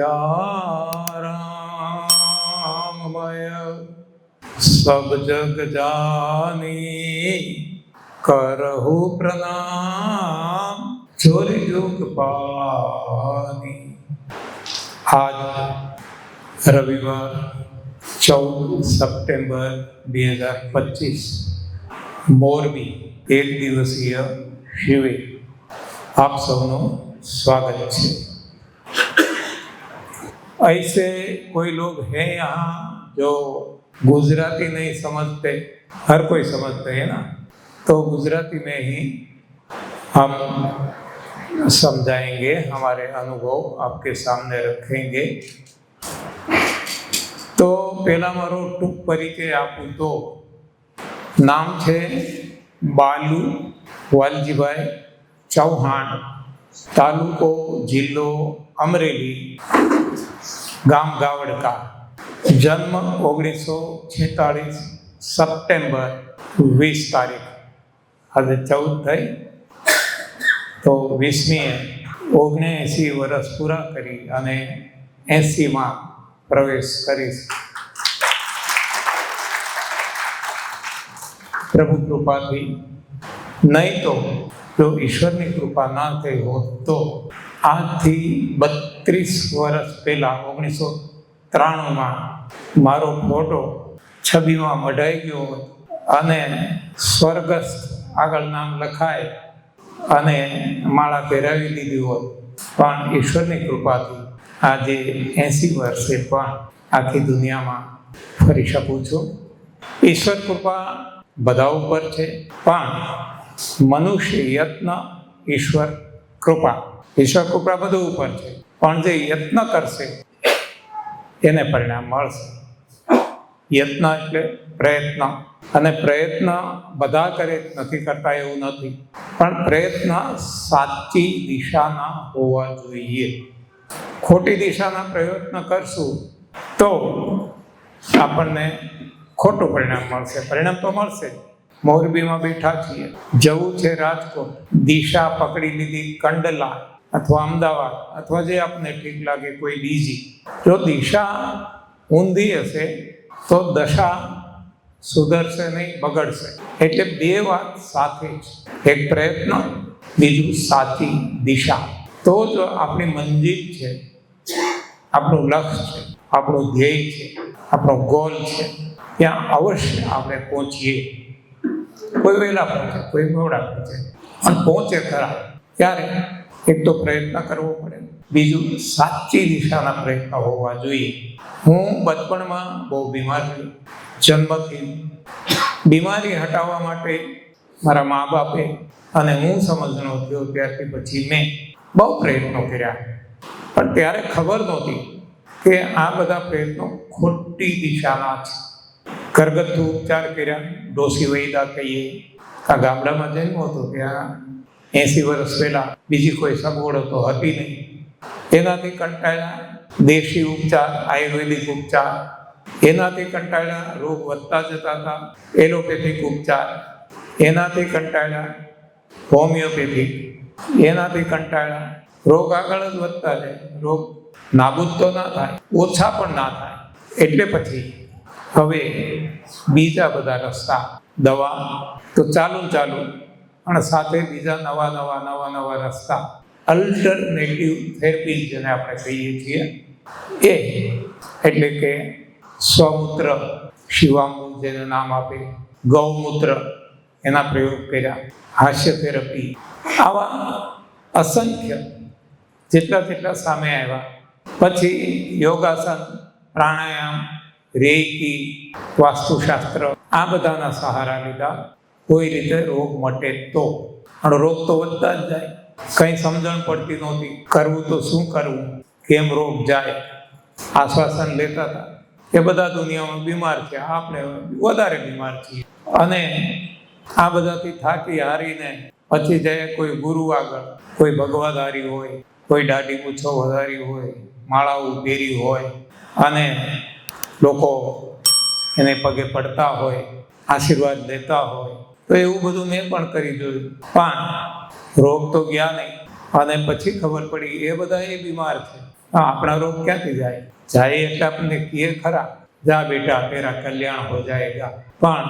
सियारामय सब जग जानी करहु प्रणाम जोर युग पानी आज રવિવાર ચૌદ સપ્ટેમ્બર બે હજાર પચીસ મોરબી એક દિવસીય શિબિર આપ સૌનું સ્વાગત છે ऐसे कोई लोग हैं यहाँ जो गुजराती नहीं समझते हर कोई समझते हैं ना तो गुजराती में ही हम समझाएंगे हमारे अनुभव आपके सामने रखेंगे તો પહેલા મારો ટૂંક પરિચય આપું તો નામ છે બાલુ વાલજીભાઈ ચૌહાણ તાલુકો જિલ્લો અમરેલી, ગામ ગાવડકા. જન્મ ઓગણીસો છેતાળીસ સપ્ટેમ્બર વીસ તારીખ. આજે ચૌદ થઈ. તો વીસમીએ ઓગણએંસી વર્ષ પૂરા કરી અને એંસીમાં પ્રવેશ કરીશ. પ્રભુ કૃપાથી. નહીં તો જો ઈશ્વરની કૃપા ના થઈ હોત તો આજથી બત્રીસ વર્ષ પહેલાં ઓગણીસો ત્રાણુંમાં મારો ફોટો છબીમાં મઢાઈ ગયો હોત. અને સ્વર્ગસ્થ આગળ નામ લખાય અને માળા પહેરાવી દીધી હોત. પણ ઈશ્વરની કૃપાથી આજે એંસી વર્ષે પણ આખી દુનિયામાં ફરી શકું છું. ઈશ્વર કૃપા બધા ઉપર છે, પણ મનુષ્ય યત્ન ઈશ્વર કૃપા. ઈશ્વર કૃપા બધું ઉપર છે. પણ જે યત્ન કરશે, એને પરિણામ મળશે. યત્ન એટલે પ્રયત્ન. અને પ્રયત્ન બધા કરે નથી કરતા એવું નથી. પણ પ્રયત્ન સાચી દિશાના હોવા જોઈએ. ખોટી દિશાના પ્રયત્ન કરશું, તો આપણને ખોટું પરિણામ મળશે. પરિણામ તો મળશે જ. મોરબીમાં બેઠા છીએ. જવું છે રાજકોટ. દિશા પકડી લીધી કંડલા અથવા અમદાવાદ અથવા જે આપને ઠીક લાગે કોઈ બીજી. જો દિશા ઊંધી હશે, તો દશા સુધરશે નહીં, બગડશે. એટલે બે વાત સાથે જ. એક પ્રયત્ન, બીજું સાચી દિશા. તો જ આપણી મંજિલ છે. આપણું લક્ષ્ય છે. આપણું ધ્યેય છે. આપણો ગોલ છે. ત્યાં અવશ્ય આપણે પહોંચીએ. કોઈ વહેલા પહોંચે, કોઈ મોડા પહોંચે. અને પહોંચે ખરા. ત્યારે એક તો પ્રયત્ન કરવો પડે. બીજું, સાચી દિશાના પ્રયત્ન હોવા જોઈએ. હું બચપણમાં બહુ બીમાર થયો. જન્મથી બીમારી હટાવવા માટે મારા મા બાપે અને હું સમજણો થયો ત્યારથી પછી મેં બહુ પ્રયત્નો કર્યા. પણ ત્યારે ખબર નહોતી કે આ બધા પ્રયત્નો ખોટી દિશાના છે. ઘરગથ્થુ ઉપચાર કર્યા. ડોસી વૈદા કહીએ, આ ગામડામાં જન્મ હતો ત્યાં એંસી વર્ષ પહેલાં બીજી કોઈ સગવડ તો હતી નહીં. એનાથી કંટાળ્યા દેશી ઉપચાર, આયુર્વેદિક ઉપચાર. એનાથી કંટાળ્યા રોગ વધતા જતા હતા, એલોપેથિક ઉપચાર. એનાથી કંટાળ્યા હોમિયોપેથિક. એનાથી કંટાળ્યા રોગ આગળ જ વધતા જાય. રોગ નાબૂદ તો ના થાય, ઓછા પણ ના થાય. એટલે પછી હવે બીજા બધા રસ્તા, દવા. તો ચાલુ ચાલુ. પણ સાથે બીજા નવા નવા નવા નવા રસ્તા. અલ્ટરનેટિવ થેરપી જેને આપણે કહીએ છીએ, એ એટલે કે સ્વમૂત્ર. શિવાંગુ જેને નામ આપે, ગૌમૂત્ર. એના પ્રયોગ કર્યા. હાસ્ય થેરપી આવા અસંખ્ય જેટલા જેટલા સામે આવ્યા. પછી યોગાસન, પ્રાણાયામ રેકી વાસ્તુશાસ્ત્ર, આ બધાના સહારા લીધા. કોઈ રીતે રોગ મટે તો. પણ રોગ તો વધતા જ જાય. કંઈ સમજણ પડતી નહોતી. કરવું તો શું કરવું? કેમ રોગ જાય? આશ્વાસન લેતા હતા. એ બધા દુનિયામાં બીમાર છે. આપણે વધારે બીમાર છીએ. અને આ બધાથી થાકી હારીને પછી જાય કોઈ ગુરુ આગળ. કોઈ ભગવાધારી હોય, કોઈ દાઢી મૂછો વધારી હોય માળાઓ ઉભેરી હોય. અને લોકો એને પગે પડતા હોય, આશીર્વાદ લેતા હોય. તો એવું બધું મેં પણ કરી જોયું. પણ રોગ તો ગયા નહીં. અને પછી ખબર પડી, એ બધા એ બીમાર છે. આપણા રોગ ક્યાંથી જાય? જાય એટલે આપણને કહે ખરા, જા બેટા તેરા કલ્યાણ હો જાયગા. પણ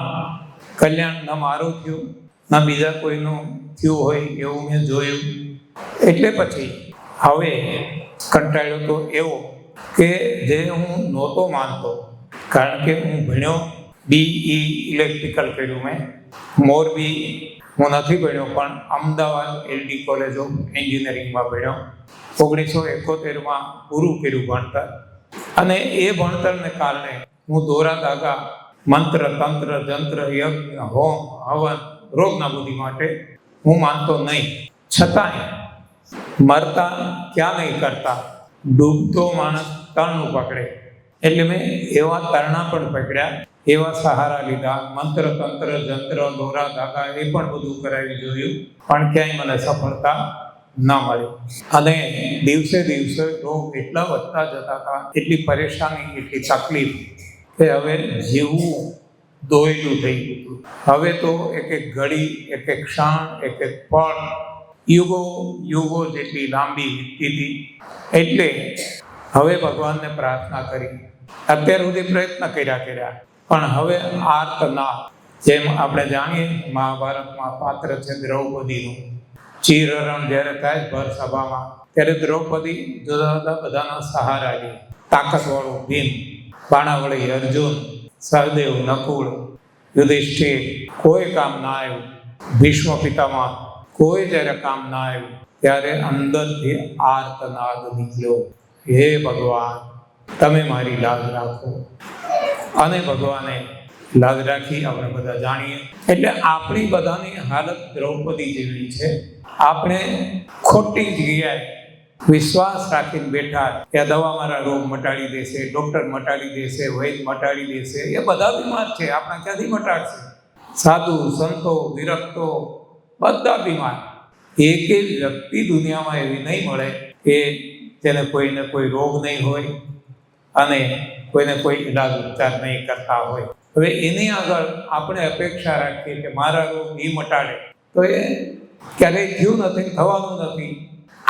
કલ્યાણ ન મારું થયું, ના બીજા કોઈનું થયું હોય એવું મેં જોયું. એટલે પછી હવે કંટાળ્યો તો એવો. કે જે હું નહોતો માનતો, કારણ કે હું ભણ્યો બીઈ ઇલેક્ટ્રિકલ કર્યું મેં. મોરબી હું નથી ભણ્યો, પણ અમદાવાદ એલડી કોલેજ ઓફ એન્જિનિયરિંગમાં ભણ્યો. ઓગણીસો એકોતેરમાં પૂરું કર્યું ભણતર. અને એ ભણતરને કારણે હું દોરા દાગા, મંત્ર, તંત્ર, જંત્ર, યજ્ઞ, હોમ, હવન રોગ નાબૂદી માટે હું માનતો નહીં. છતાંય મરતા ક્યાં નહીં કરતા? ડૂબતો માણસ તરણું પકડે. એટલે મેં એવા તરણા પણ પકડ્યા, એવા સહારા લીધા, મંત્ર, તંત્ર, જંત્ર, દોરા, ધાગા એ પણ બધું કરાવી જોયું, પણ ક્યાંય મને સફળતા ન મળી. અને દિવસે દિવસે રોગ એટલા વધતા જતા હતા, એટલી પરેશાની, એટલી તકલીફ, કે હવે જીવવું દોયલું થઈ ગયું હવે તો એક એક ઘડી, એક એક ક્ષણ, એક એક પળ યુગો યુગો જેટલી લાંબી વીતતી એટલે હવે ભગવાનને પ્રાર્થના કરી. અત્યાર સુધી પ્રયત્ન કર્યા કર્યા, પણ હવે આર્તના જેમ આપણે જાણીએ મહાભારતમાં પાત્ર છે દ્રૌપદીનું. ચીરરણ જ્યારે થાય ભર સભામાં, ત્યારે દ્રૌપદી જુદા જુદા બધાના સહારા લે. તાકાતવાળો ભીમ, બાણાવળી અર્જુન, સહદેવ નકુળ, યુધિષ્ઠિર, કોઈ કામ ના આવ્યું. ભીષ્મ પિતામાં કોઈ જ્યારે કામ ના આવ્યું, ત્યારે અંદરથી આર્તનાદ નીકળ્યો. હે ભગવાન, તમે મારી લાજ રાખો. અને ભગવાને લાજ રાખી આપણે બધા જાણીએ. એટલે આપણી બધાની હાલત દ્રૌપદી જેવી છે. આપણે ખોટી જગ્યાએ વિશ્વાસ રાખીને બેઠા કે આ દવા મારા રોગ મટાડી દેશે, ડૉક્ટર મટાડી દેશે વૈદ મટાડી દેશે. એ બધા બીમાર છે. આપણા ક્યાંથી મટાડશે? સાધુ, સંતો, વિરક્તો બધા બીમાર. એક વ્યક્તિ દુનિયામાં એવી નહીં મળે કે જેને કોઈને કોઈ રોગ નહીં હોય અને કોઈને કોઈ ઈલાજ ઉપચાર નહીં કરતા હોય. હવે એની આગળ આપણે અપેક્ષા રાખીએ કે મારા રોગ એ મટાડે. તો એ ક્યારેય થયું નથી, થવાનું નથી.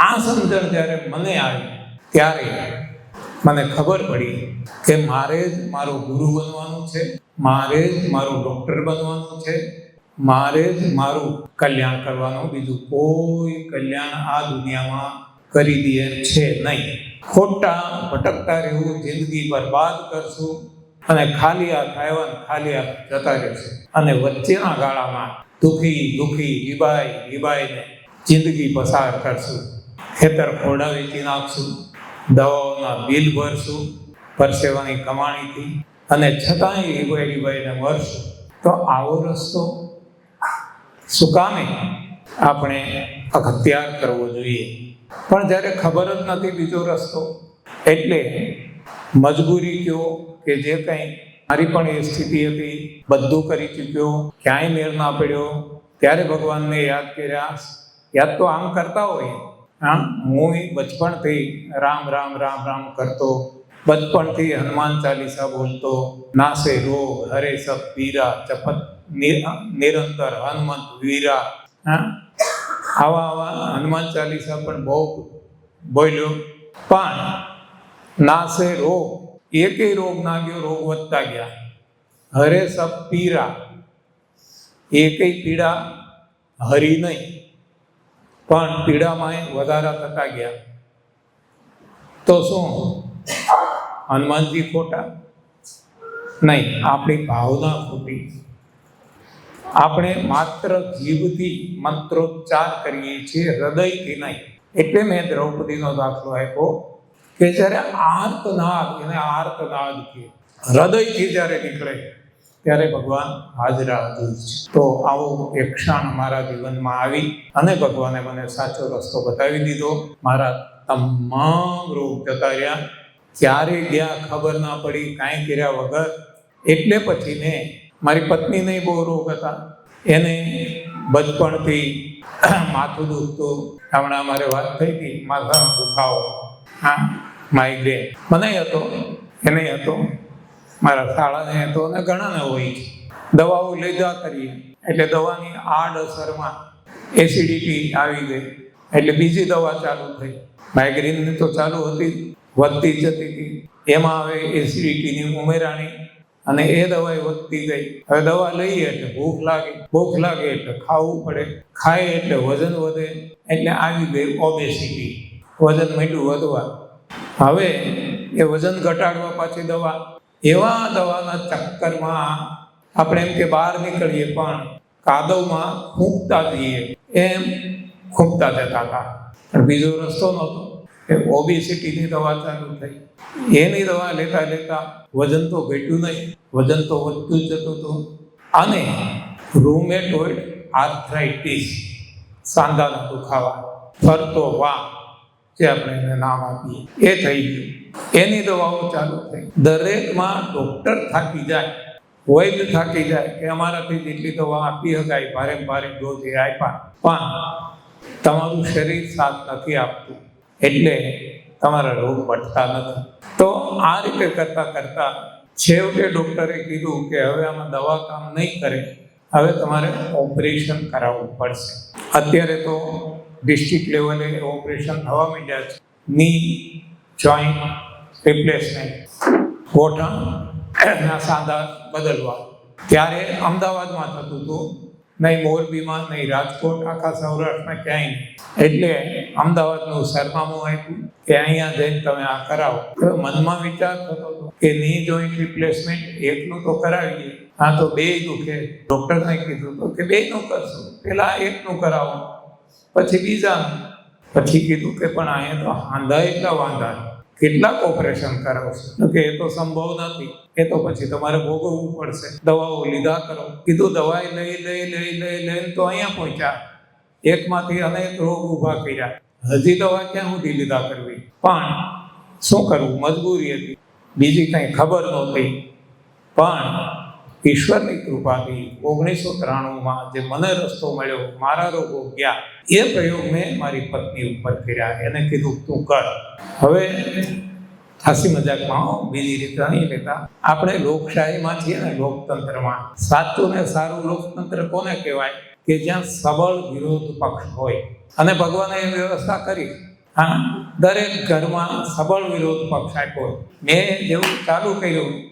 આ સમજણ જ્યારે મને આવી, ત્યારે મને ખબર પડી કે મારે જ મારો ગુરુ બનવાનું છે, મારે જ મારું ડૉક્ટર બનવાનું છે મારે જ મારું કલ્યાણ કરવાનું બીજું કોઈ કલ્યાણ આ દુનિયામાં કરી દે છે નહીં. ખોટા ભટકતા રહેવું, જિંદગી બરબાદ કરશું અને ખાલી આ આવ્યા ખાલી આ જતા રહેશે. અને વચ્ચેના ગાળામાં દુખી દુખી વિબાઈ વિબાઈને જિંદગી પસાર કરશું. ખેતર ખોડા વેચી નાખશું. દવાઓના બિલ ભરશું પરસેવાની કમાણીથી. અને છતાંય રીબાઈ રીબાઈને મરશું તો આવો રસ્તો શું કામે આપણે અખત્યાર કરવો જોઈએ. પણ જ્યારે ખબર જ નથી બીજો રસ્તો, એટલે મજબૂરી કયો કે જે કંઈ મારી પણ એ સ્થિતિ હતી, બધું કરી ચૂક્યો, ક્યાંય મેળ ના પડ્યો, ત્યારે ભગવાનને યાદ કર્યા. યાદ તો આમ કરતા હોય હા હું બચપણથી રામ રામ રામ રામ કરતો, બચપણથી હનુમાન ચાલીસા બોલતો, નાસે રોગ હરે સબ પીરા, ચપત નિરંતર હનુમંત વીરા. હા? આવા આવા હનુમાન ચાલીસા પણ બહુ બોલ્યો. પણ નાસે રોગ એકેય રોગ ના ગયો રોગ વધતા ગયા. હરે સબ પીરા. એકેય પીડા હરી નહીં. પણ પીડામાં વધારા થતા ગયા. તો શું? હનુમાનજી ખોટા? નહીં આપણી ભાવના ખોટી. આપણે માત્ર જીભથી મંત્રોચ્ચાર કરીએ છીએ, હૃદયથી નહીં. એટલે મેં દ્રૌપદીનો દાખલો આપ્યો કે જ્યારે આર્તનાદ, એને આર્તનાદ કે હૃદયથી જ્યારે નીકળે, ત્યારે ભગવાન હાજરા હાજર છે. તો આવો એક ક્ષણ મારા જીવનમાં આવી અને ભગવાને મને સાચો રસ્તો બતાવી દીધો. મારા તમામ રોગ જતા રહ્યા. ક્યારે ગયા ખબર ના પડી, કાંઈ કર્યા વગર. એટલે પછી મેં મારી પત્નીને બહુ રોગ હતા. એને બચપણથી માથું દુખતું. હમણાં મારે વાત થઈ હતી, માથાનો દુખાવો. હા માઇગ્રેન મને હતો, એને હતો. મારા શાળાને હતો અને ઘણાને હોય છે. દવાઓ લીધા કરીએ. એટલે દવાની આડ અસરમાં એસિડિટી આવી ગઈ. એટલે બીજી દવા ચાલુ થઈ. માઇગ્રેનની તો ચાલુ હતી, વધતી જતી હતી. એમાં હવે એસિડિટીની ઉમેરાણી અને એ દવાઈ વધતી ગઈ. હવે દવા લઈએ એટલે ભૂખ લાગે. ભૂખ લાગે એટલે ખાવું પડે. ખાય એટલે વજન વધે. એટલે આવી ગઈ ઓબેસિટી વજન મીઠું વધવા. હવે એ વજન ઘટાડવા પાછી દવા. એવા દવાના ચક્કરમાં આપણે એમ કે બહાર નીકળીએ પણ કાદવમાં ખૂંકતા જઈએ. એમ ખૂંકતા જતા હતા. બીજો રસ્તો નહોતો. કે ઓબેસિટીની દવા ચાલુ થઈ. એની દવા લેતા લેતા વજન તો ઘટ્યું નહીં, વજન તો વધતું જતું હતું. અને રૂમેટોઇડ આર્થરાઇટિસ સાંધાના દુખાવા, ફરતો વા, જે આપણે એને નામ આપીએ, એ થઈ ગયું. એની દવાઓ ચાલુ થઈ. દરેકમાં ડૉક્ટર થાકી જાય, વૈદ થાકી જાય કે અમારાથી જેટલી દવા આપી શકાય, ભારે ભારે ડોઝ એ આપ્યા. પણ તમારું શરીર સાથ નથી આપતું. એટલે તમારા રોગ મટતા નથી. તો આ રીતે કરતાં કરતાં છેવટે ડૉક્ટરે કીધું કે હવે આમાં દવા કામ નહીં કરે, હવે તમારે ઓપરેશન કરાવવું પડશે. અત્યારે તો ડિસ્ટ્રિક્ટ લેવલે ઓપરેશન થવા માંડ્યા છે. ની, જોઈન્ટ, રિપ્લેસમેન્ટ, ગોઠણ ના સાંધા બદલવા. ત્યારે અમદાવાદમાં થતું હતું નહીં મોરબીમાં નહીં રાજકોટ, આખા સૌરાષ્ટ્રમાં ક્યાંય એટલે અમદાવાદનું સરનામું આપ્યું કે અહીંયા જઈને તમે આ કરાવો. મનમાં વિચાર થતો હતો કે ની જોઈન્ટ રિપ્લેસમેન્ટ એકનું તો કરાવીએ. આ તો બે દુખે ડૉક્ટરને કીધું તો કે બેનું કરશું. પેલા એકનું કરાવો. પછી બીજાનું. પછી કીધું કે પણ અહીંયા તો હાંધા એટલા વાંધા કેટલાક ઓપરેશન કરાવશે? તો કે એ તો સંભવ નથી. એ તો પછી તમારે ભોગવવું પડશે. દવાઓ લીધા કરો. કીધું દવાઈ લઈ લઈ લઈ લઈ, લઈને તો અહીંયા પહોંચ્યા. એકમાંથી અનેક રોગ ઊભા કર્યા. હજી દવા ક્યાં સુધી લીધા કરવી? પણ શું કરવું? મજબૂરી હતી. બીજી કંઈ ખબર નહોતી. પણ ઈશ્વરની કૃપાથી ઓગણીસો ત્રાણુંમાં જે મને રસ્તો મળ્યો, મારા રોગો ગયા, એ પ્રયોગ મેં મારી પત્ની ઉપર કર્યા. એને કીધું, તું કર. હવે હાસી મજાકમાં બીજી રીતે નહીં લેતા. આપણે લોકશાહીમાં છીએ ને લોકતંત્રમાં. સાચું ને સારું લોકતંત્ર કોને કહેવાય? કે જ્યાં સબળ વિરોધ પક્ષ હોય. અને ભગવાને એ વ્યવસ્થા કરી. હા, દરેક ઘરમાં સબળ વિરોધ પક્ષ આપ્યો. મેં જેવું ચાલુ કર્યું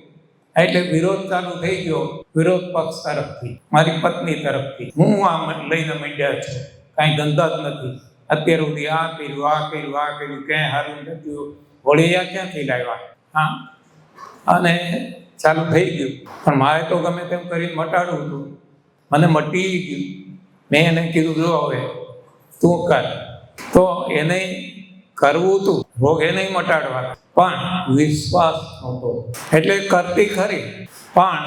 એટલે વિરોધ ચાલુ થઈ ગયો. વિરોધ પક્ષ તરફથી, મારી પત્ની તરફથી. હું આ લઈને મંડ્યા છું. કાંઈ ધંધા જ નથી. અત્યાર સુધી આ કર્યું આ કર્યું આ કર્યું, ક્યાંય સારું નથી વળિયા ક્યાંથી લાવ્યા? હા? અને ચાલુ થઈ ગયું. પણ મારે તો ગમે તેમ કરીને મટાડવું હતું. મને મટી ગયું. મેં એને કીધું, જો હવે તું કર. તો એને કરવું તું રોગ નહીં મટાડવા. પણ વિશ્વાસ નહોતો. એટલે કરતી ખરી, પણ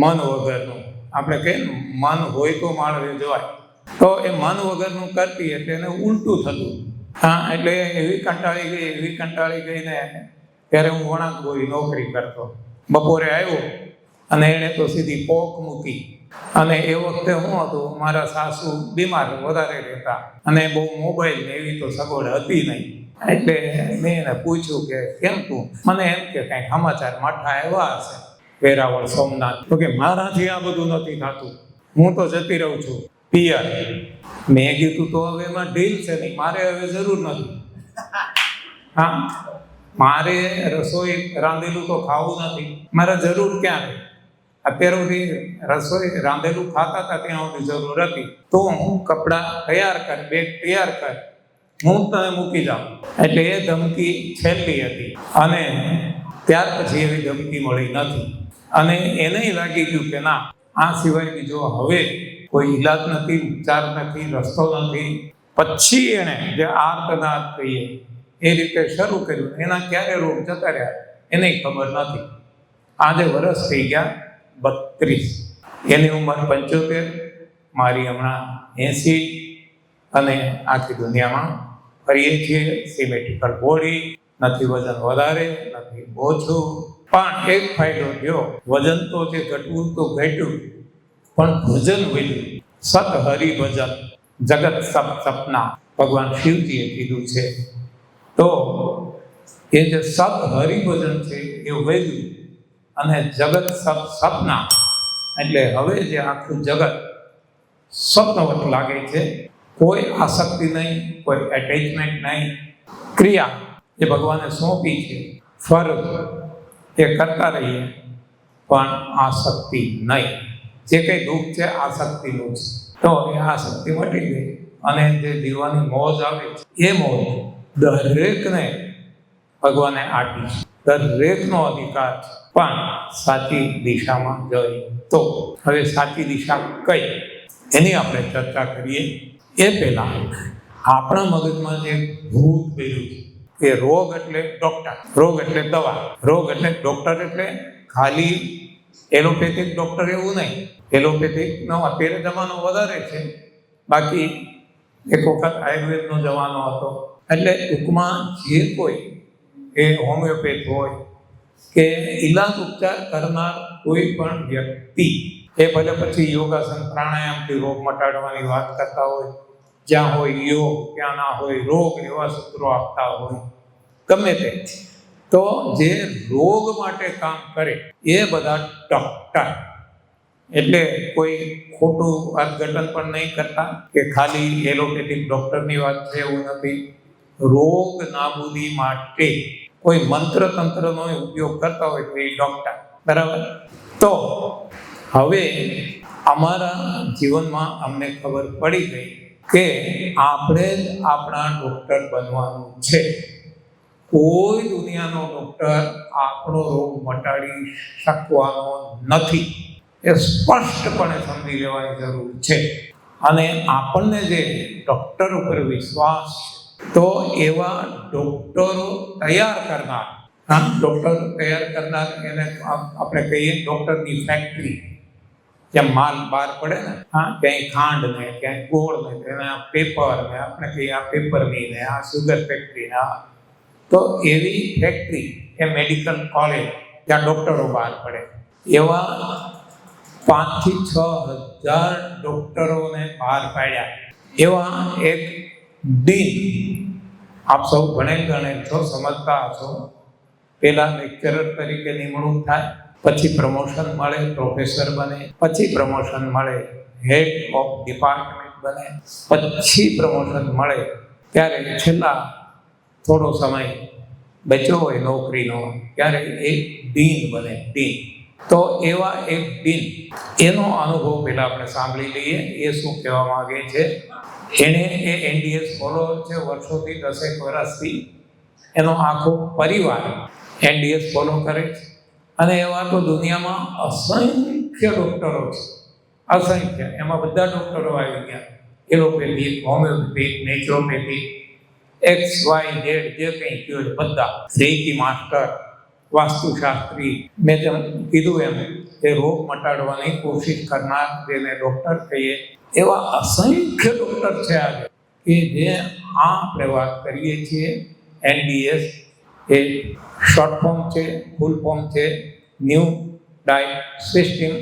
મન વગરનું. આપણે કહીએ મન હોય તો માણસ જવાય. તો એ મન વગરનું કરતી એટલે એને ઉલટું થતું. હા, એટલે એવી કંટાળી ગઈ એવી કંટાળી ગઈ ને ત્યારે હું વણાક ગોળી નોકરી કરતો. બપોરે આવ્યો અને એણે તો સીધી પોક મૂકી. અને એ વખતે હું હતો, મારા સાસુ બીમાર વધારે રહેતા અને બહુ મોબાઈલ ને એવી તો સગવડ હતી નહીં. એટલે મેં એને પૂછ્યું કે, કેમ તું? મને એમ કે, કાંઈક સમાચાર માઠા આવ્યા હશે. વેરાવળ સોમનાથ. તો કે, મારાથી આ બધું નથી થતું. હું તો જતી રહું છું. પિયર. મેં કીધું, તો હવે એમાં ઢીલ છે નહીં. મારે હવે જરૂર નથી. હા? મારે રસોઈ રાંધેલું તો ખાવું નથી. મારે જરૂર ક્યાં છે અત્યાર સુધી રસોઈ રાંધેલું ખાતા હતા ત્યાં સુધી જરૂર હતી. તો હું કપડાં તૈયાર કર, બેગ તૈયાર કર, હું તને મૂકી જાઉં. એટલે એ ધમકી છેલ્લી હતી. અને ત્યાર પછી એવી ધમકી મળી નથી. અને એને લાગી ગયું કે ના, આ સિવાય બીજો હવે કોઈ ઈલાજ નથી, ઉપચાર નથી, રસ્તો નથી. પછી એણે જે આર્તનાદ કહીએ, એ રીતે શરૂ કર્યું. એના ક્યારે રોગ જતા રહ્યા, એને ખબર નથી. આજે વરસ થઈ ગયા બત્રીસ. એની ઉંમર પંચોતેર, મારી હમણાં એંસી અને આખી દુનિયામાં ફરીએ છીએ સિમેટ્રિકલ બોડી નથી વજન વધારે, નથી ઓછું. પણ એક ફાયદો થયો, વજન તો જે ઘટવું તો ઘટ્યું, પણ ભજન વધ્યું. સત હરિભજન જગત સપ સપના. ભગવાન શિવજીએ કીધું છે. તો એ જે સત હરિભજન છે, એ વધ્યું. અને જગત સપ, સપના. એટલે હવે જે આખું જગત સ્વપ્નવત લાગે છે, કોઈ આસક્તિ નહીં, કોઈ એટેચમેન્ટ નહીં. ક્રિયા એ ભગવાને સોંપી છે. ફરજ એ કરતા રહીએ, પણ આસક્તિ નહીં. જે કંઈ દુઃખ છે, આસક્તિનું છે તો એ આસક્તિ મટી ગઈ. અને જે જીવવાની મોજ આવે છે, એ મોજ દરેકને ભગવાને આપી દરેકનો અધિકાર છે. પણ સાચી દિશામાં જઈ તો. હવે સાચી દિશા કઈ? એની આપણે ચર્ચા કરીએ. એ પહેલાં આપણા મગજમાં જે ભૂત પહેર્યું છે, એ રોગ એટલે ડૉક્ટર રોગ એટલે દવા. રોગ એટલે ડૉક્ટર એટલે ખાલી એલોપેથિક ડૉક્ટર એવું નહીં. એલોપેથિકનો અત્યારે જમાનો વધારે છે. બાકી એક વખત આયુર્વેદનો જમાનો હતો. એટલે ટૂંકમાં જે કોઈ એ હોમિયોપેથ હોય કે ઈલાજ ઉપચાર કરનાર કોઈ પણ વ્યક્તિ એ ભલે પછી યોગાસન, પ્રાણાયામથી રોગ મટાડવાની વાત કરતા હોય, જ્યાં હોય યોગ, ત્યાં ના હોય, રોગ એવા સૂત્રો આપતા હોય, ગમે તે. તો જે રોગ માટે કામ કરે એ બધા ડોક્ટર એટલે કોઈ ખોટું અર્થઘટન પણ નહીં કરતા કે ખાલી એલોપેથિક ડૉક્ટરની વાત છે એવું નથી. રોગ નાબૂદી માટે કોઈ મંત્ર તંત્રનો ઉપયોગ કરતા હોય તો એ ડોક્ટર બરાબર? તો હવે અમારા જીવનમાં અમને ખબર પડી ગઈ કે આપણે જ આપણા ડૉક્ટર બનવાનું છે. કોઈ દુનિયાનો ડૉક્ટર આપણો રોગ મટાડી શકવાનો નથી. એ સ્પષ્ટપણે સમજી લેવાની જરૂર છે. અને આપણને જે ડૉક્ટર ઉપર વિશ્વાસ છે તો એવા ડૉક્ટરો તૈયાર કરનાર. ડૉક્ટર તૈયાર કરનાર એને આપણે કહીએ ડોક્ટરની ફેક્ટરી જ્યાં માલ બહાર પડે ને, હા, ક્યાંય ખાંડ ને, ક્યાંય ગોળ ને એના પેપર ને, આપણે કહીએ આ પેપરની ને, આ સુગર ફેક્ટરી ને, આ. તો એવી ફેક્ટરી એ મેડિકલ કોલેજ ત્યાં ડૉક્ટરો બહાર પડે. એવા પાંચથી છ હજાર ડૉક્ટરોને બહાર પાડ્યા. એવા એક ડીન આપ સૌ ભણેલ ગણેલ છો, સમજતા હશો. પહેલાં લેક્ચરર તરીકે નિમણૂક થાય, પછી પ્રમોશન મળે પ્રોફેસર બને, પછી પ્રમોશન મળે હેડ ઓફ ડિપાર્ટમેન્ટ બને, પછી પ્રમોશન મળે. ત્યારે છેલ્લા થોડો સમય બચ્યો હોય નોકરીનો, ત્યારે એક ડીન બને ડીન તો એવા એક ડીન એનો અનુભવ પહેલાં આપણે સાંભળી લઈએ, એ શું કહેવા માગે છે? એણે એ એનડીએસ ફોલો છે વર્ષોથી દસેક વર્ષથી. એનો આખો પરિવાર એનડીએસ ફોલો કરે છે. અને એવા તો દુનિયામાં અસંખ્ય ડૉક્ટરો છે. અસંખ્ય. એમાં બધા ડૉક્ટરો આવી ગયા. Allopathic homeopathy naturopathy X, Y, Z, જે કંઈ કયો છે બધા. રેકી માસ્ટર, વાસ્તુશાસ્ત્રી. મેં જેમ કીધું એમ એ રોગ મટાડવાની કોશિશ કરનાર જેને ડૉક્ટર કહીએ એવા અસંખ્ય ડૉક્ટર છે આજે કે જે આ આપણે વાત કરીએ છીએ. એનડીએસ એ શોર્ટ ફોર્મ છે ફૂલ ફોર્મ છે. ન્યૂ ડાયટ સિસ્ટમ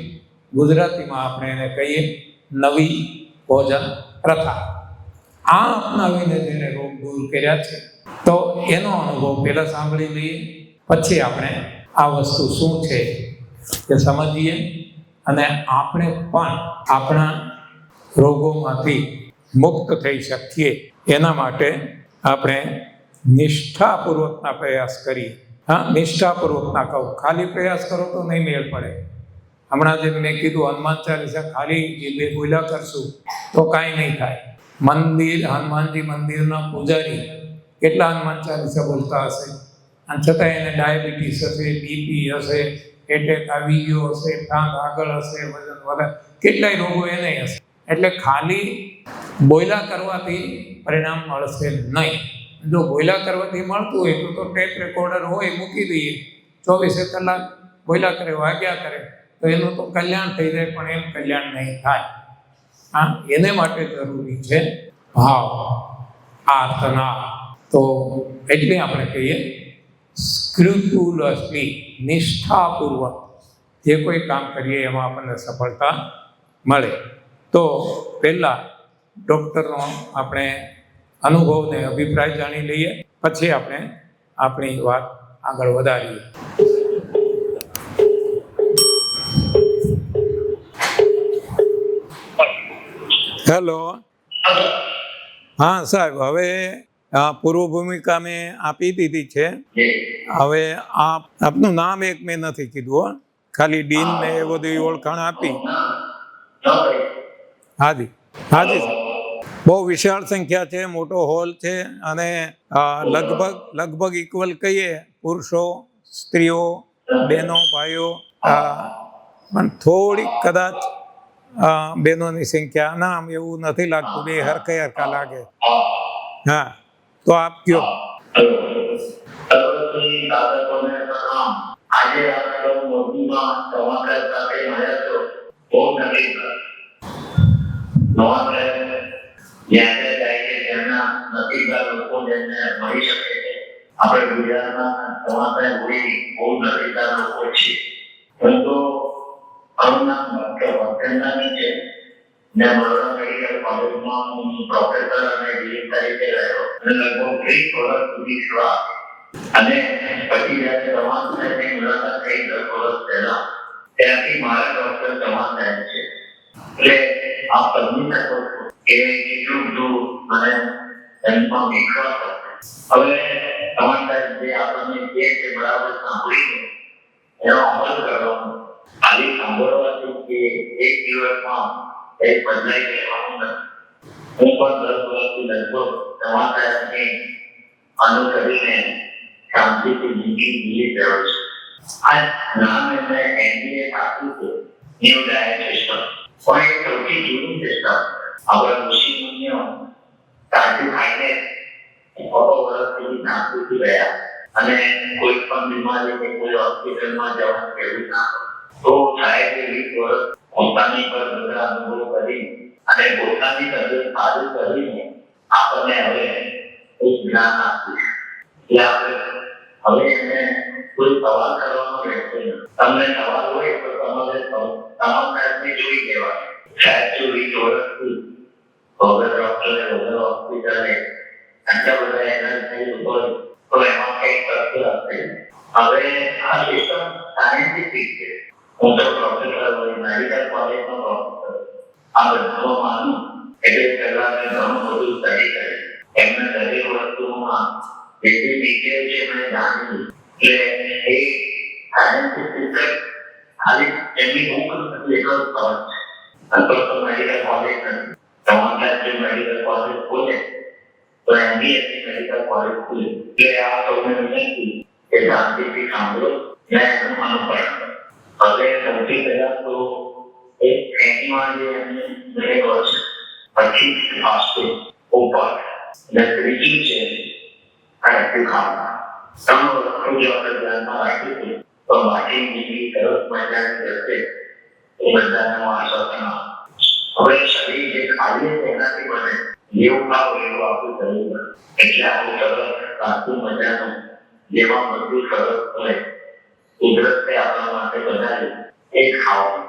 ગુજરાતીમાં આપણે એને કહીએ નવી ભોજન પ્રથા. આ અપનાવીને જેને રોગ દૂર કર્યા છે, તો એનો અનુભવ પહેલાં સાંભળી લઈએ. પછી આપણે આ વસ્તુ શું છે એ સમજીએ. અને આપણે પણ આપણા રોગોમાંથી મુક્ત થઈ શકીએ. એના માટે આપણે નિષ્ઠાપૂર્વકના પ્રયાસ કરીએ. હા, નિષ્ઠાપૂર્વકના કહું. ખાલી પ્રયાસ કરો તો નહીં મેળ પડે. હમણાં જે મેં કીધું, હનુમાન ચાલીસા ખાલી જીભે બોલ્યા કરશું તો કાંઈ નહીં થાય. મંદિર, હનુમાનજી મંદિરના પૂજારી કેટલા હનુમાન ચાલીસા બોલતા હશે? અને છતાં એને ડાયાબિટીસ હશે, બીપી હશે, એટેક આવી ગયો હશે, ટાંગ આગળ હશે, વજન વધારે કેટલાય રોગો એને હશે. એટલે ખાલી બોયલા કરવાથી પરિણામ મળશે નહીં. જો બોયલા કરવાથી મળતું હોય તો ટેપ રેકોર્ડર હોય, મૂકી દઈએ. ચોવીસે કલાક બોયલા કરે, વાગ્યા કરે, તો એનું તો કલ્યાણ થઈ જાય, પણ એમ કલ્યાણ નહીં થાય. હા, એને માટે જરૂરી છે ભાવ, આર્તના. તો એટલે આપણે કહીએ, સ્ક્રુપ્યુલસલી, નિષ્ઠાપૂર્વક જે કોઈ કામ કરીએ, એમાં આપણને સફળતા મળે. તો પહેલાં ડૉક્ટરનો આપણે અનુભવ ને અભિપ્રાય જાણી લઈએ. પછી આપણે આપણી વાત આગળ વધારીએ. હેલો હા સાહેબ હવે પૂર્વ ભૂમિકા મેં આપી દીધી છે. હવે આપ આપનું નામ એક મેં નથી કીધું ખાલી ડીન ને એ બધી ઓળખાણ આપી. હાજી. હાજી. બહુ વિશાળ સંખ્યા છે, મોટો હોલ છે અને લગભગ લગભગ ઇક્વલ કહીએ, પુરુષો, સ્ત્રીઓ, બહેનો, ભાઈઓ પણ થોડીક કદાચ બહેનોની સંખ્યા ના આમ એવું નથી લાગતું, બે હરખે હરખા લાગે. હા, તો આપ કયો? આજે આપ લોકો મોરબીમાં સમાચાર સાથે મળ્યા છો બહુ નક્કી નવા જ્યારે જાય છે તેમના નસીબદાર લોકો જેમને મળી શકે છે. આપણે ગુજરાતના સમાચાર હોઈ બહુ નસીબદાર લોકો છે. પરંતુ તો અરુણા ડોક્ટર ભક્તેન્દ્રની છે, ને બરોડા મેડિકલ કોલેજમાં હું પ્રોફેસર અને ડીન તરીકે રહ્યો અને લગભગ ત્રીસ વર્ષ સુધી સેવા અને પછી જ્યારે તમામ સાહેબની મુલાકાત થઈ, દસ વર્ષ પહેલા, ત્યાંથી મારા ડોક્ટર તમામ સાહેબ છે. એટલે આપ સમજી શકો છો કે કેટલું બધું મને એમમાં વિશ્વાસ હતો હવે તમામ સાહેબ સિસ્ટમ આપણા ઋષિ મુનિઓ તાજું ખાઈને સો વર્ષથી શાંતિથી રહ્યા અને કોઈ પણ બીમારી કે કોઈ હોસ્પિટલમાં જવાનું એવું ના. તો પર બધા અનુભવ કરી અને પોતાની તબિયત સારી કરીને આપણને હવે જ્ઞાન આપ્યું એટલે આપણે હવે એને કોઈ સવાલ કરવાનો રહેતો નથી. તમને સવાલ હોય તો તમારે તમામ સાહેબને જોઈ લેવા સાહેબ જો વીસ વર્ષથી વગર ડોક્ટરે વગર હોસ્પિટલે આટલા બધા એના થઈ હોય તો એમાં કંઈક તથ્ય હશે હવે આ સિસ્ટમ સાયન્ટિફિક છે. હું તો પ્રોફેસર હોય, મેડિકલ કોલેજનો પ્રોફેસર આ બધામાં માનું, એટલે પહેલા મેં ઘણું બધું સ્ટડી કર્યું. એમને દરેક વસ્તુમાં જેટલી ડિટેલ છે, એમણે જાણી એટલે એ સાયન્ટિફિક ખાલી એમની બુક નથી એટલો જ ફરક છે અથવા તો મેડિકલ કોલેજ નથી તમારા જે મેડિકલ કોલેજ ખોલે તો એમબીએસ મેડિકલ કોલેજ ખુલે એટલે આ સૌને વિનંતી કે શાંતિથી સાંભળો ને એનું અનુકરણ કરો હવે સૌથી પહેલા તો એક એનીમાં જે એમને રહેલો છે પછી ફાસ્ટે ઉપર અને ત્રીજું છે આટલું ખાવા આપણે ધ્યાનમાં રાખીશું તો બાકી બીજી સરસ મજાની રહેશે એ બધાને આશ્વાસન હવે શરીર જે ખાઈએ છે એનાથી બને જેવું ખાવ એવું આપણું શરીર એટલે આવું સરસ સાચું મજાનું જેમાં બધું સરસ હોય કુદરતે આપણા માટે બનાવ્યું એ ખાવાનું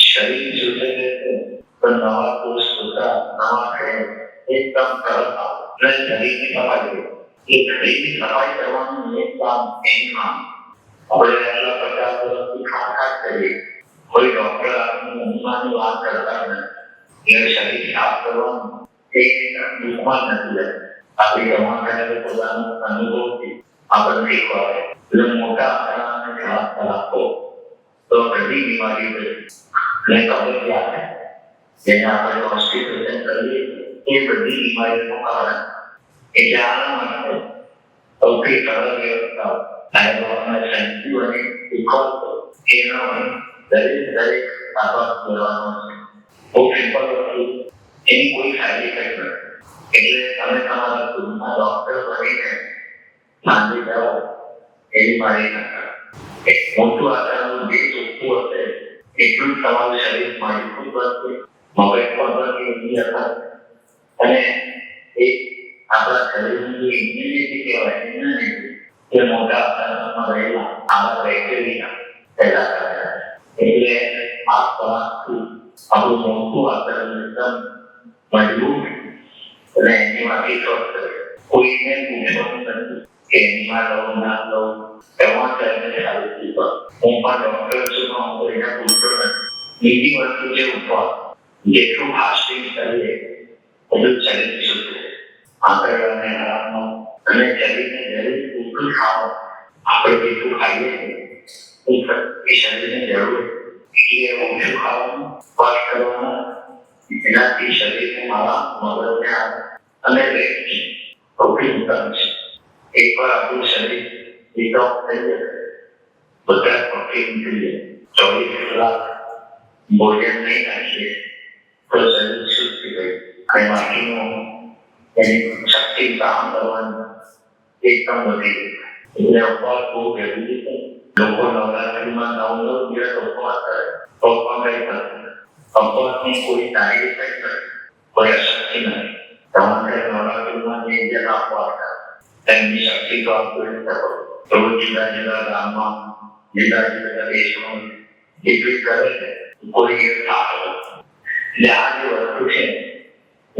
શરીર જુદે રહેશે તો નવા કોષ સુધા નવા શરીર એકદમ સરસ આવે. અને શરીરની કરે. એ શરીરની સફાઈ કરવાનું એક કામ એમાં આપણે પહેલા પચાસ વર્ષથી ખાસ કરીએ કોઈ ડોક્ટર ઊંઘવાની વાત કરતા નથી એટલે શરીર સાફ કરવાનું એ દુઃખમાં નથી રહેતું. આપણી રમણ પોતાનો અનુભવથી આપણને શીખવાડે એટલે મોટા આંકડા અને રાખો તો બધી બીમારી અને કબજિયાત જેને આપણે હોસ્પિટલ કરીએ એ બધી બીમારીઓનું કારણ એટલે આના માટે સૌથી સરળ વ્યવસ્થા ડાયગ્રામના સંખ્યુ અને વિકલ્પો એનો દરેક દરેક બાબત બોલવાનો છે બહુ સિમ્પલ વસ્તુ એની કોઈ સાઈડ ઇફેક્ટ નથી એટલે તમે તમારા ખુદના ડોક્ટર બનીને માંદી જાઓ એવી મારી નથી એક મોટું આકારનું જે ચોખ્ખું હશે એટલું જ તમારું શરીર મજબૂત બનશે મગજ પણ બનશે એની અસર અને એક આપણા ઇમ્યુનિટી કહેવાય એ મોટા આકારમાં રહેલા આવા બેક્ટેરિયા એટલે આ ખોરાકથી મોટું મજબૂત અને સ્વસ્થ. કોઈને પૂછવાનું નથી કે એમાં ના લઉં એમાં કરીને સારી રીતે હું પણ ડોક્ટર છું, પણ વસ્તુ છે ઉપવાસ જેટલું ફાસ્ટિંગ કરીએ, એટલું શરીર રહે અને આરામનો અને શરીરને જરૂરી પૂરતું ખાવા આપણે જેટલું ખાઈએ છીએ એ શરીરને જરૂર એટલે ઓછું ખાવાનું સ્પર્શ કરવાના, એનાથી શરીરને મારા મગજને અને સૌથી ઉત્તમ છે. એકવાર આપણું શરીર ડિટોક્સ થઈ જાય, બધા પક્ષી નીકળી જાય. ચોવીસ કલાક ભોજન નહીં નાખીએ તો શરીર શુદ્ધ થઈ ગયું અને એની શક્તિ કામ કરવાની એકદમ વધી એટલે ઉપવાસ બહુ જરૂરી લોકો નવરાત્રિમાં નવ નવ દિવસ ઉપવાસ કરે તો કઈ સારી ઇફેક્ટ નથી કોઈ શક્તિ નથી તમારે નવરાત્રિમાં જે જે ઉપવાસ તેમની શક્તિ તો આપ જોઈ શકો રોજ જુદા જુદા જુદા જુદા દેશમાં જેટલી કરે છે કોઈ એટલે આ જે વસ્તુ છે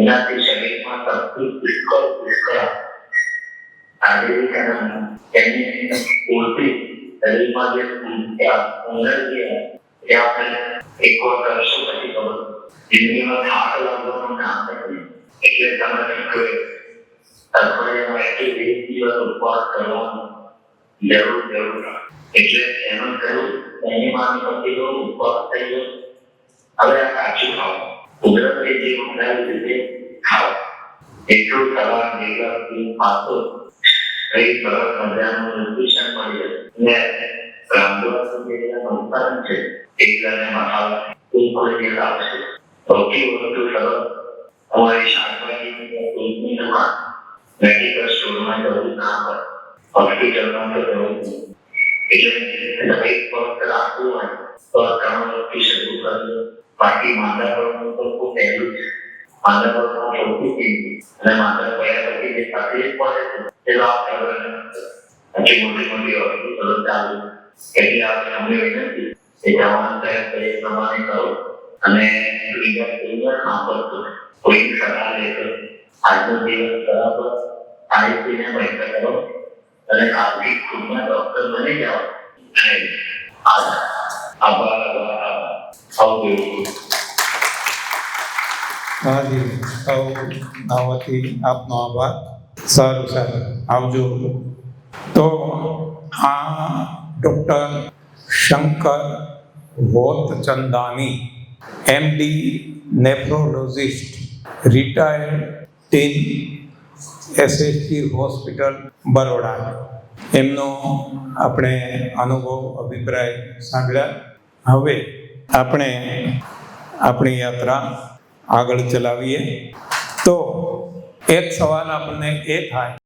એનાથી શરીરમાં શક્તિ પુષ્કળ પુષ્કળ આજીવિકાના એની પૂરતી શરીરમાં જે એનર્જી એ આપણે એક વાર કરશું પછી ખબર જિંદગીમાં થાક લાગવાનું નામ નથી એટલે તમે શીખવે અઠવાડિયામાં એટલી વીસ દિવસ ઉપવાસ કરવાનો જરૂર જરૂર એટલે એનું થયું એની માની પછી ઉપવાસ થઈ ગયો હવે આ કાચું ખાવ કુદરતી જે બનાવી રીતે ખાવ એટલું સવાર ભેગા થી પાછો કઈ સરસ મજાનું ન્યુટ્રિશન મળી જાય ને રામદોરા જે ઉત્પાદન છે એકલાને મસાલા એ કોઈ જે આવશે સૌથી વધુ સરસ અમારી શાકભાજી દૂધની દુકાન મેડિકલ સ્ટોરમાં જવું ના પડે હોસ્પિટલમાં તો જવું નહીં એટલે તમે એક વખત રાખવું હોય તો આ ત્રણ વર્ષથી શરૂ કરીએ બાકી માંદા પડવાનું તો ખૂબ પહેલું છે માંદા પડવાનું સૌથી કિંમતી અને માંદા પડ્યા પછી જે તકલીફ પડે છે તે તો આપણે હવે નથી મોટી મોટી હોસ્પિટલો ચાલુ એટલે આપણે અમને વિનંતી કે જવાન સાહેબ કહે એ પ્રમાણે કરો અને બીજા કોઈને સાંભળતો કોઈની સલાહ લેતો આજનો દિવસ બરાબર આઈસીને બેઠક કરો અને કાલથી ખુદના ડોક્ટર બની જાઓ અને આ- આભાર આભાર આવજો હાજી સૌ નાવથી આપનો આભાર. સારું સારું. આવજો. તો આ doctor Shankar Votchandani MD nephrologist, retired tin SST hospital Baroda. એમનો આપણે અનુભવ, અભિપ્રાય સાંભળ્યા. હવે આપણે આપણી યાત્રા આગળ ચલાવીએ. તો એક સવાલ આપણને એ થાય